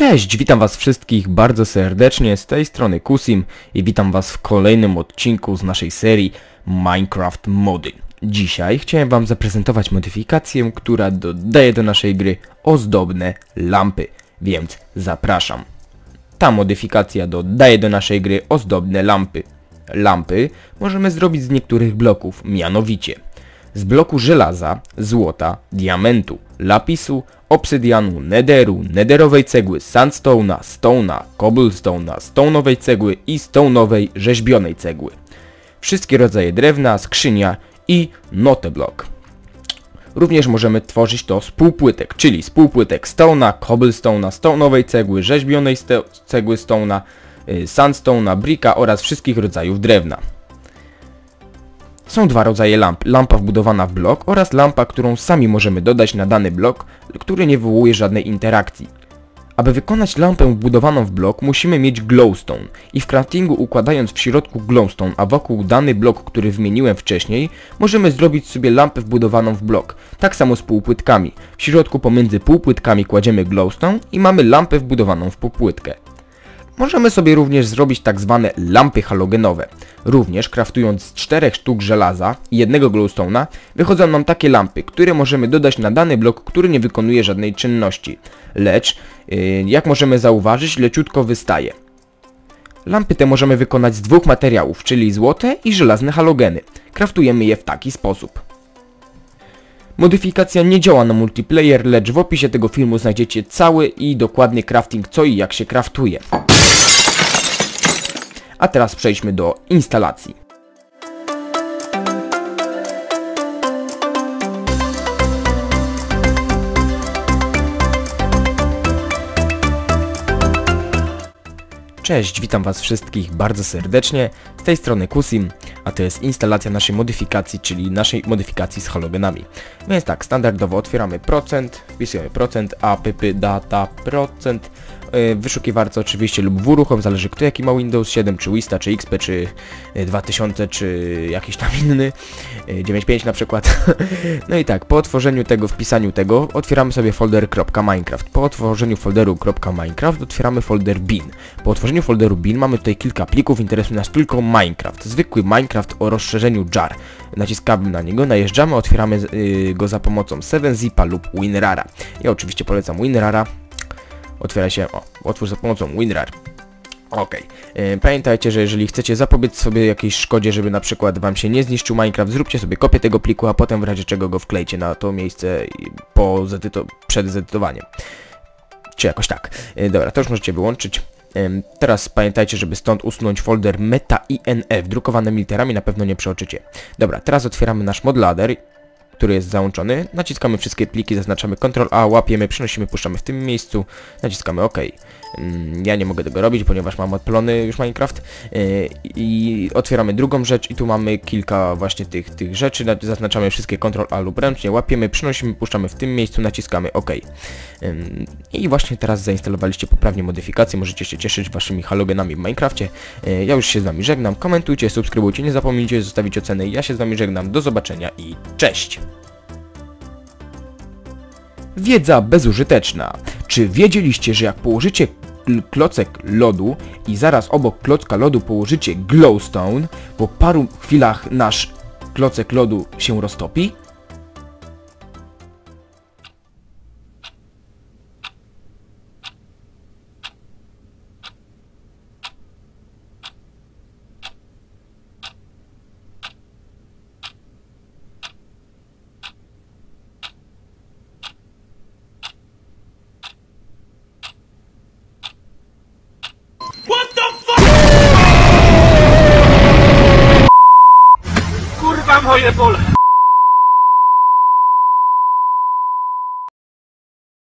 Cześć, witam was wszystkich bardzo serdecznie, z tej strony Kusim i witam was w kolejnym odcinku z naszej serii Minecraft Mody. Dzisiaj chciałem wam zaprezentować modyfikację, która dodaje do naszej gry ozdobne lampy, więc zapraszam. Ta modyfikacja dodaje do naszej gry ozdobne lampy. Lampy możemy zrobić z niektórych bloków, mianowicie z bloku żelaza, złota, diamentu, lapisu, obsydianu, nederu, nederowej cegły, sandstone'a, stone'a, cobblestone'a, stone'owej cegły i stone'owej rzeźbionej cegły. Wszystkie rodzaje drewna, skrzynia i noteblock. Również możemy tworzyć to z półpłytek, czyli z półpłytek stone'a, cobblestone'a, stone'owej cegły, rzeźbionej cegły stone'a, y, sandstone'a, bricka oraz wszystkich rodzajów drewna. Są dwa rodzaje lamp. Lampa wbudowana w blok oraz lampa, którą sami możemy dodać na dany blok, który nie wywołuje żadnej interakcji. Aby wykonać lampę wbudowaną w blok musimy mieć glowstone i w craftingu układając w środku glowstone, a wokół dany blok, który wymieniłem wcześniej, możemy zrobić sobie lampę wbudowaną w blok. Tak samo z półpłytkami. W środku pomiędzy półpłytkami kładziemy glowstone i mamy lampę wbudowaną w półpłytkę. Możemy sobie również zrobić tak zwane lampy halogenowe. Również kraftując z czterech sztuk żelaza i jednego glowstone'a wychodzą nam takie lampy, które możemy dodać na dany blok, który nie wykonuje żadnej czynności. Lecz, yy, jak możemy zauważyć, leciutko wystaje. Lampy te możemy wykonać z dwóch materiałów, czyli złote i żelazne halogeny. Kraftujemy je w taki sposób. Modyfikacja nie działa na multiplayer, lecz w opisie tego filmu znajdziecie cały i dokładny crafting co i jak się kraftuje. A teraz przejdźmy do instalacji. Cześć, witam was wszystkich bardzo serdecznie, z tej strony Kusim, a to jest instalacja naszej modyfikacji, czyli naszej modyfikacji z halogenami. Więc tak, standardowo otwieramy procent, wpisujemy procent, a pypy data procent, E, wyszukiwarce oczywiście lub w uruchom, zależy kto jaki ma Windows 7, czy Wista, czy XP, czy 2000, e, czy jakiś tam inny, 9.5 e, na przykład. no i tak, po otworzeniu tego, wpisaniu tego, otwieramy sobie folder .minecraft. Po otworzeniu folderu .minecraft otwieramy folder bin. Po otworzeniu folderu bin mamy tutaj kilka plików, interesuje nas tylko Minecraft. Zwykły Minecraft o rozszerzeniu jar. Naciskamy na niego, najeżdżamy, otwieramy go za pomocą 7zipa lub WinRara. Ja oczywiście polecam WinRara, otwiera się, o, otwórz za pomocą WinRAR. Ok. E, pamiętajcie, że jeżeli chcecie zapobiec sobie jakiejś szkodzie, żeby na przykład wam się nie zniszczył Minecraft, zróbcie sobie kopię tego pliku, a potem w razie czego go wklejcie na to miejsce po zedyto przed zedytowaniem. Czy jakoś tak. E, dobra, to już możecie wyłączyć. Teraz pamiętajcie, żeby stąd usunąć folder meta inf drukowanymi literami, na pewno nie przeoczycie. Dobra, teraz otwieramy nasz modlader który jest załączony. Naciskamy wszystkie pliki, zaznaczamy Ctrl A, łapiemy, przenosimy, puszczamy w tym miejscu, naciskamy OK. Mm, ja nie mogę tego robić, ponieważ mam odpalony już Minecraft yy, i otwieramy drugą rzecz i tu mamy kilka właśnie tych, tych rzeczy, zaznaczamy wszystkie Ctrl A lub ręcznie, łapiemy, przynosimy, puszczamy w tym miejscu, naciskamy OK. I właśnie teraz zainstalowaliście poprawnie modyfikacje, możecie się cieszyć waszymi halogenami w Minecrafcie. Yy, ja już się z wami żegnam, komentujcie, subskrybujcie, nie zapomnijcie zostawić oceny, ja się z wami żegnam, do zobaczenia i cześć! Wiedza bezużyteczna. Czy wiedzieliście, że jak położycie klocek lodu i zaraz obok klocka lodu położycie glowstone, po paru chwilach nasz klocek lodu się roztopi? Repol.